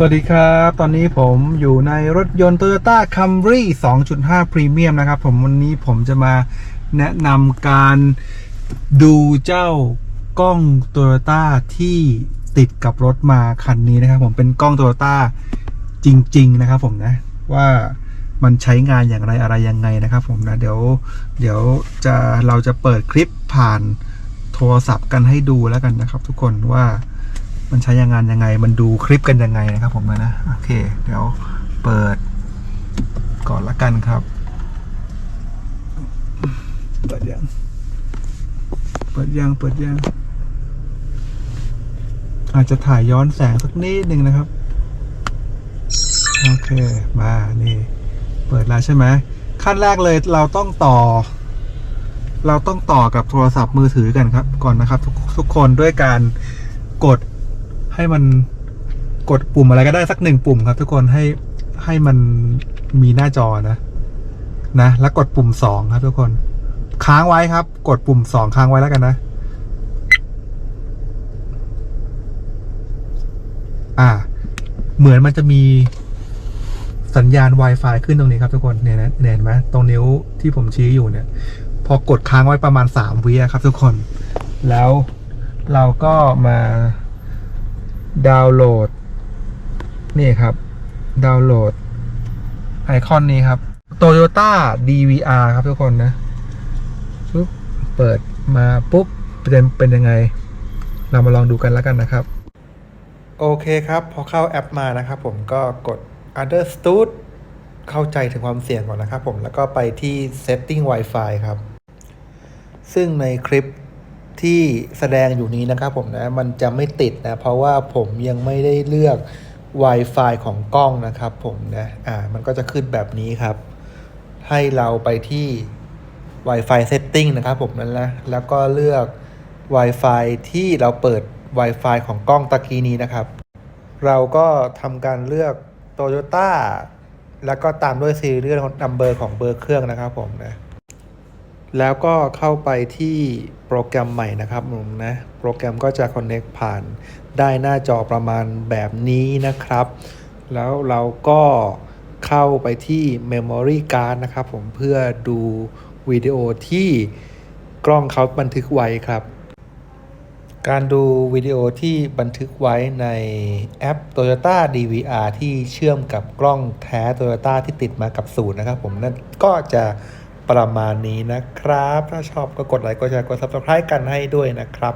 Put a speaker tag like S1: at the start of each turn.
S1: สวัสดีครับ ตอนนี้ผมอยู่ในรถยนต์ Toyota Camry 2.5 Premium นะครับผมวันนี้ผมจะมาแนะนำการดูเจ้ากล้อง Toyota ที่ติดกับรถมาคันนี้นะครับผมเป็นกล้อง Toyota จริง ๆ นะครับผมนะว่ามันใช้งานอย่างไรอะไรยังไงนะครับผมนะเดี๋ยวเดี๋ยวจะเราจะเปิดคลิปผ่านโทรศัพท์กันให้ดูแล้วกันนะครับ ทุกคนว่า มันใช้ยังงานยังไง มันดูคลิปกันยังไงนะครับ ผมนะโอเค เดี๋ยวเปิดก่อนละกันครับเปิดยังเปิดยังเปิดยังอาจจะถ่ายย้อนแสงสักนิดหนึ่งนะครับโอเคมานี่ เปิดแล้วใช่ไหมขั้นแรกเลยเราต้องต่อ เราต้องต่อกับโทรศัพท์มือถือกันครับ ก่อนนะครับ ทุกทุกคนด้วยการกด ให้มันกดปุ่มอะไรก็ได้สักหนึ่งปุ่มครับ ทุกคนให้ให้มันมีหน้าจอนะ นะ แล้วกดปุ่มสองครับ ทุกคน ค้างไว้ครับ กดปุ่มสองค้างไว้แล้วกันนะ อ่า เหมือนมันจะมีสัญญาณ Wi-Fi ขึ้นตรงนี้ครับทุกคนเนี่ยนะเนี่ยเห็นไหมตรงนิ้วที่ผมชี้อยู่เนี่ย พอกดค้างไว้ประมาณสามวิครับทุกคน แล้วเราก็มา ดาวน์โหลด นี่ครับ ดาวน์โหลด ไอคอนนี้ครับ Toyota DVR ครับทุกคนนะปุ๊บเปิดมาปุ๊บเป็นเป็นยังไง เรามาลองดูกันแล้วกันนะครับ โอเคครับ พอเข้าแอปมานะครับผมก็กด understood เข้าใจถึงความเสี่ยงก่อนนะครับผมแล้วก็ไปที่ setting Wi-Fi ครับ ซึ่งในคลิป ที่แสดงอยู่นี้นะครับผมนะมันจะไม่ติดนะ เพราะว่าผมยังไม่ได้เลือก Wi-Fi ของกล้องนะครับผมนะอ่ามันก็จะขึ้นแบบนี้ครับ ให้เราไปที่ Wi-Fi setting นะครับผมนั่นนะแล้วก็เลือก Wi-Fi ที่เราเปิด Wi-Fi ของกล้องตะกี้นี้นะครับ เราก็ทำการเลือก Toyota แล้วก็ตามด้วย serial number ของเบอร์เครื่องนะครับผมนะ แล้วก็เข้าไปที่โปรแกรมใหม่นะครับผมนะ โปรแกรมก็จะ connect ผ่านได้หน้าจอประมาณแบบนี้นะครับ แล้วเราก็เข้าไปที่ memory card นะครับผมเพื่อดูวิดีโอที่กล้องเขาบันทึกไว้ครับ การดูวิดีโอที่บันทึกไว้ในแอป Toyota DVR ที่เชื่อมกับกล้องแท้ Toyota ที่ติดมากับศูนย์นะครับผมนั่นก็จะ ประมาณนี้นะครับ ถ้าชอบก็กดไลค์กดแชร์กด Subscribe กันให้ด้วยนะครับ